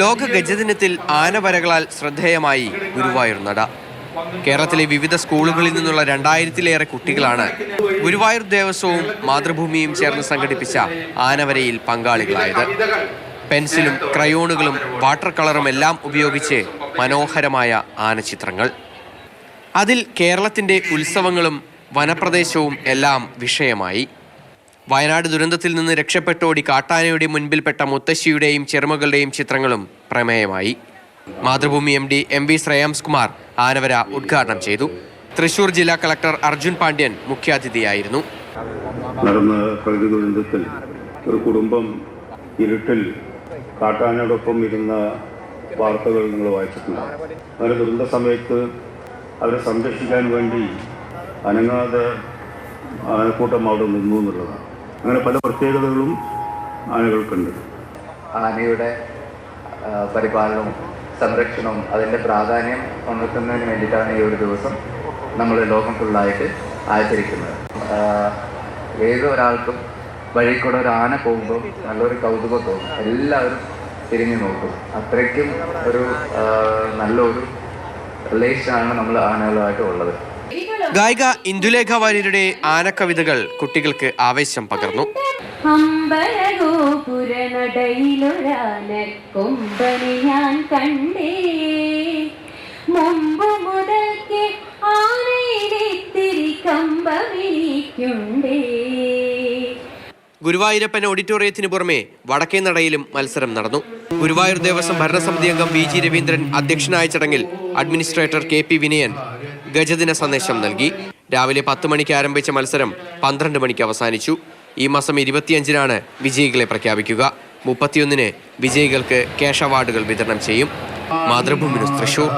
ലോക ഗജദിനത്തിൽ ആനവരകളാൽ ശ്രദ്ധേയമായി ഗുരുവായൂർ നട. കേരളത്തിലെ വിവിധ സ്കൂളുകളിൽ നിന്നുള്ള രണ്ടായിരത്തിലേറെ കുട്ടികളാണ് ഗുരുവായൂർ ദേവസ്വവും മാതൃഭൂമിയും ചേർന്ന് സംഘടിപ്പിച്ച ആനവരയിൽ പങ്കാളികളായത്. പെൻസിലും ക്രയോണുകളും വാട്ടർ കളറും എല്ലാം ഉപയോഗിച്ച് മനോഹരമായ ആനച്ചിത്രങ്ങൾ അതിൽ കേരളത്തിന്റെ ഉത്സവങ്ങളും വനപ്രദേശവും എല്ലാം വിഷയമായി. വയനാട് ദുരന്തത്തിൽ നിന്ന് രക്ഷപ്പെട്ടോടി കാട്ടാനയുടെ മുൻപിൽപ്പെട്ട മുത്തശ്ശിയുടെയും ചെറുമകളുടെയും ചിത്രങ്ങളും പ്രമേയമായി. Mathrubhumi M D M V Shreyams Kumar ആനവര ഉദ്ഘാടനം ചെയ്തു. തൃശൂർ ജില്ലാ കളക്ടർ അർജുൻ പാണ്ഡ്യൻ മുഖ്യാതിഥിയായിരുന്നു. നടന്ന പ്രകൃതി ദുരന്തത്തിൽ ഒരു കുടുംബം ഇരുട്ടിൽ കാട്ടാനയോടൊപ്പം ഇരുന്ന വാർത്തകൾ നിങ്ങൾ വായിച്ചിട്ടുണ്ട്. അങ്ങനെ ദുരന്ത സമയത്ത് അവരെ സംരക്ഷിക്കാൻ വേണ്ടി അനങ്ങാതെ ആനക്കൂട്ടം അവിടെ നിന്നു എന്നുള്ളതാണ്. അങ്ങനെ പല പ്രത്യേകതകളും ആനകൾക്കുണ്ട്. ആനയുടെ പരിപാലനവും സംരക്ഷണവും അതിന്റെ പ്രാധാന്യം ഉണർത്തുന്നതിന് വേണ്ടിയിട്ടാണ് ഈ ഒരു ദിവസം നമ്മൾ ലോകം ഫുള്ളായിട്ട് ആചരിക്കുന്നത്. ഏതൊരാൾക്കും വഴി കൂടെ ഒരു ആന പോകുമ്പോൾ നല്ലൊരു കൗതുകം തോന്നും. എല്ലാവരും തിരിഞ്ഞു നോക്കും. അത്രയ്ക്കും ഒരു നല്ലൊരു റിലേഷനാണ് നമ്മൾ ആനകളുമായിട്ട് ഉള്ളത്. ഗായിക ഇന്ദുലേഖ വാര്യരുടെ ആനക്കവിതകൾ കുട്ടികൾക്ക് ആവേശം പകർന്നു. അമ്പലഗോപുരനടയിലൊരാന കൊമ്പനെ ഞാൻ കണ്ടേ. മുമ്പ് മുതൽക്ക് ആനയിലെത്തിരി കമ്പമിരിക്കുണ്ടേ ഗുരുവായൂരപ്പൻ ഓഡിറ്റോറിയത്തിന് പുറമെ വടക്കേ നടയിലും മത്സരം നടന്നു. ഗുരുവായൂർ ദേവസ്വം ഭരണസമിതി അംഗം വി ജി രവീന്ദ്രൻ അധ്യക്ഷനായ ചടങ്ങിൽ അഡ്മിനിസ്ട്രേറ്റർ കെ പി വിനയൻ ഗജദിന സന്ദേശം നൽകി. രാവിലെ പത്ത് മണിക്ക് ആരംഭിച്ച മത്സരം പന്ത്രണ്ട് മണിക്ക് അവസാനിച്ചു. ഈ മാസം ഇരുപത്തിയഞ്ചിനാണ് വിജയികളെ പ്രഖ്യാപിക്കുക. മുപ്പത്തിയൊന്നിന് വിജയികൾക്ക് ക്യാഷ് അവാർഡുകൾ വിതരണം ചെയ്യും. മാതൃഭൂമി തൃശൂർ.